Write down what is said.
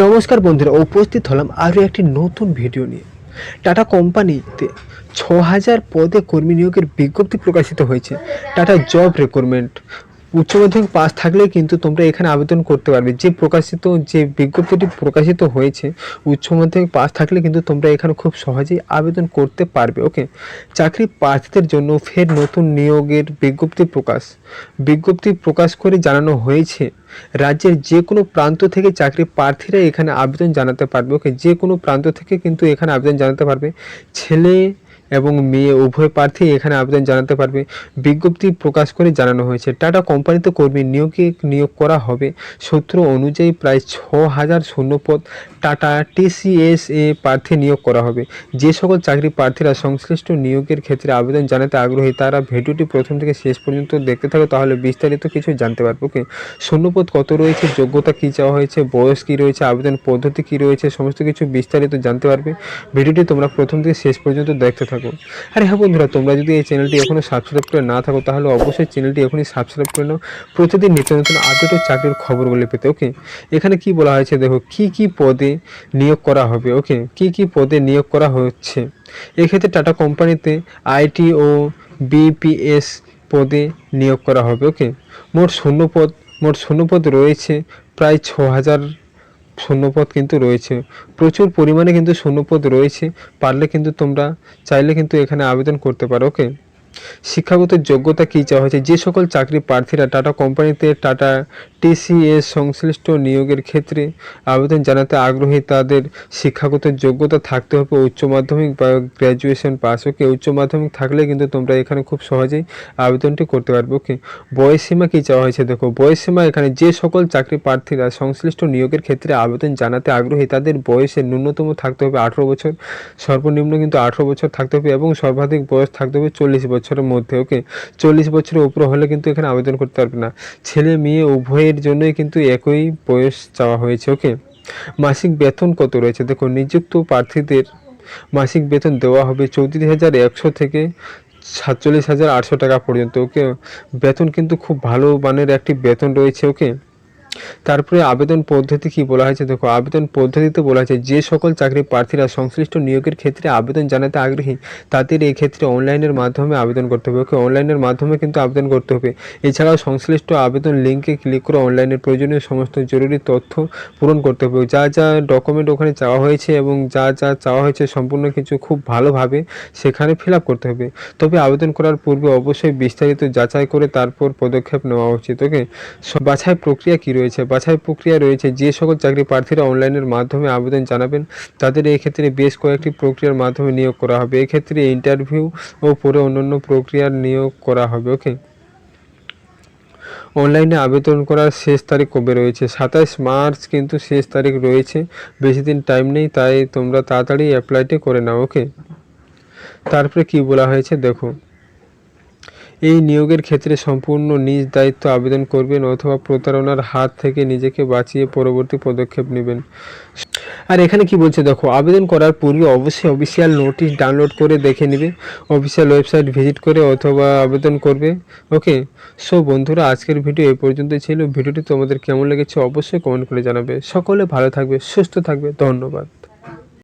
নমস্কার বন্ধুরা, উপস্থিত হলাম আরও একটি নতুন ভিডিও নিয়ে। টাটা কোম্পানিতে ছ হাজার পদে কর্মী নিয়োগের বিজ্ঞপ্তি প্রকাশিত হয়েছে। Tata job recruitment. উচ্চ মাধ্যমিক পাস থাকলে কিন্তু তোমরা এখানে আবেদন করতে পারবে। যে প্রকাশিত, যে বিজ্ঞপ্তিটি প্রকাশিত হয়েছে উচ্চ মাধ্যমিক পাস থাকলে কিন্তু তোমরা এখানে খুব সহজেই আবেদন করতে পারবে ওকে চাকরি প্রার্থীদের জন্য ফের নতুন নিয়োগের বিজ্ঞপ্তি প্রকাশ। বিজ্ঞপ্তি প্রকাশ করে জানানো হয়েছে, রাজ্যের যে কোনো প্রান্ত থেকে চাকরি প্রার্থীরা এখানে আবেদন জানাতে পারবে ওকে যে কোনো প্রান্ত থেকে কিন্তু এখানে আবেদন জানাতে পারবে। ছেলে এবং মেয়ে, উভয় প্রার্থী এখানে আবেদন জানাতে পারবে। বিজ্ঞপ্তি প্রকাশ করে জানানো হয়েছে, টাটা কোম্পানিতে কর্মী নিয়োগে নিয়োগ করা হবে। সূত্র অনুযায়ী প্রায় ছ হাজার শূন্যপদ টাটা টিসিএস এ প্রার্থী নিয়োগ করা হবে। যে সকল চাকরি প্রার্থীরা সংশ্লিষ্ট নিয়োগের ক্ষেত্রে আবেদন জানাতে আগ্রহী, তারা ভিডিওটি প্রথম থেকে শেষ পর্যন্ত দেখতে থাকো, তাহলে বিস্তারিত কিছু জানতে পারবে। ওকে, শূন্যপদ কত রয়েছে, যোগ্যতা কী চাওয়া হয়েছে, বয়স কী রয়েছে, আবেদন পদ্ধতি কী রয়েছে, সমস্ত কিছু বিস্তারিত জানতে পারবে। ভিডিওটি তোমরা প্রথম থেকে শেষ পর্যন্ত দেখতে থাকো। আরে হ্যাঁ বন্ধুরা, তোমরা যদি এই চ্যানেলটি এখনও সাবস্ক্রাইব করে না থাকো, তাহলে অবশ্যই চ্যানেলটি এখনই সাবস্ক্রাইব করে নাও। প্রতিদিন নিত্য নতুন আপডেট ও চাকরির খবরগুলি পেতে ওকে এখানে কি বলা হয়েছে দেখো, কি কি পদে নিয়োগ করা হবে ওকে কি কি পদে নিয়োগ করা হচ্ছে? এক্ষেত্রে টাটা কোম্পানিতে আইটি ও বিপিএস পদে নিয়োগ করা হবে ওকে মোট শূন্য পদ, মোট শূন্য পদ রয়েছে প্রায় ছ হাজার শূন্যপদ কিন্তু রয়েছে। প্রচুর পরিমাণে কিন্তু শূন্যপদ রয়েছে। পারলে কিন্তু তোমরা, চাইলে কিন্তু এখানে আবেদন করতে পারো ওকে শিক্ষাগত যোগ্যতা কী চাওয়া হয়েছে? যে সকল চাকরি প্রার্থীরা টাটা কোম্পানিতে, টাটা টিসিএস সংশ্লিষ্ট নিয়োগের ক্ষেত্রে আবেদন জানাতে আগ্রহী, তাদের শিক্ষাগত যোগ্যতা থাকতে হবে। উচ্চ মাধ্যমিক বা গ্র্যাজুয়েশন পাস ওকে উচ্চ মাধ্যমিক থাকলে কিন্তু তোমরা এখানে খুব সহজেই আবেদনটি করতে পারবে ওকে বয়সসীমা কী চাওয়া হয়েছে? দেখো, বয়সসীমা এখানে যে সকল চাকরি প্রার্থীরা সংশ্লিষ্ট নিয়োগের ক্ষেত্রে আবেদন জানাতে আগ্রহী, তাদের বয়সের ন্যূনতম থাকতে হবে আঠেরো বছর, সর্বনিম্ন কিন্তু আঠেরো বছর থাকতে হবে এবং সর্বাধিক বয়স থাকতে হবে চল্লিশ বছরের মধ্যে, ওকে? চল্লিশ বছরের উপরে হলে কিন্তু এখানে আবেদন করতে পারবে না। ছেলে মেয়ে উভয়ের জন্যই কিন্তু একই বয়স চাওয়া হয়েছে, ওকে? মাসিক বেতন কত রয়েছে? দেখো নিযুক্ত প্রার্থীদের মাসিক বেতন দেওয়া হবে চৌত্রিশ হাজার একশো থেকে সাতচল্লিশ হাজার আটশো টাকা পর্যন্ত, ওকে? বেতন কিন্তু খুব ভালো মানের একটি বেতন রয়েছে, ওকে? তারপরে আবেদন পদ্ধতি কি বলা হয়েছে? দেখো, আবেদন পদ্ধতিতে বলা হয়েছে, যে সকল চাকরি প্রার্থীরা সংশ্লিষ্ট নিয়োগের ক্ষেত্রে আবেদন জানাতে আগ্রহী, তাদের এই ক্ষেত্রে অনলাইনের মাধ্যমে আবেদন করতে হবে। ওকে, অনলাইনের মাধ্যমে কিন্তু আবেদন করতে হবে। এছাড়াও সংশ্লিষ্ট আবেদন লিঙ্কে ক্লিক করে অনলাইনের প্রয়োজনীয় সমস্ত জরুরি তথ্য পূরণ করতে হবে। যা যা ডকুমেন্ট ওখানে চাওয়া হয়েছে এবং যা যা চাওয়া হয়েছে সম্পূর্ণ কিছু খুব ভালোভাবে সেখানে ফিল করতে হবে। তবে আবেদন করার পূর্বে অবশ্যই বিস্তারিত যাচাই করে তারপর পদক্ষেপ নেওয়া উচিত। ওকে, বাছাই প্রক্রিয়া কি রয়েছে? বাছাই প্রক্রিয়া রয়েছে। যে সকল চাকরি প্রার্থীরা অনলাইনের মাধ্যমে আবেদন জানাবেন, তাদের এই ক্ষেত্রে বেশ কয়েকটি প্রক্রিয়ার মাধ্যমে নিয়োগ করা হবে। এক্ষেত্রে ইন্টারভিউ ও পরে অন্যান্য প্রক্রিয়ার নিয়োগ করা হবে, ওকে? অনলাইনে আবেদন করার শেষ তারিখ কবে রয়েছে? সাতাশ মার্চ কিন্তু শেষ তারিখ রয়েছে, বেশি দিন টাইম নেই, তাই তোমরা তাড়াতাড়ি অ্যাপ্লাইটি করে নাও, ওকে? তারপরে কি বলা হয়েছে দেখো। এই নিয়োগের ক্ষেত্রে সম্পূর্ণ নিজ দায়িত্ব আবেদন করবেন অথবা প্রতারণার হাত থেকে নিজেকে বাঁচিয়ে পরবর্তী পদক্ষেপ নেবেন। আর এখানে কি বলছে দেখো, আবেদন করার পূর্বে অবশ্যই অফিসিয়াল নোটিশ ডাউনলোড করে দেখে নেবে অফিসিয়াল ওয়েবসাইট ভিজিট করে অথবা আবেদন করবে। ওকে সো বন্ধুরা, আজকের ভিডিও এই পর্যন্ত ছিল। ভিডিওটি তোমাদের কেমন লেগেছে অবশ্যই কমেন্ট করে জানাবে। সকলে ভালো থাকবে, সুস্থ থাকবে, ধন্যবাদ।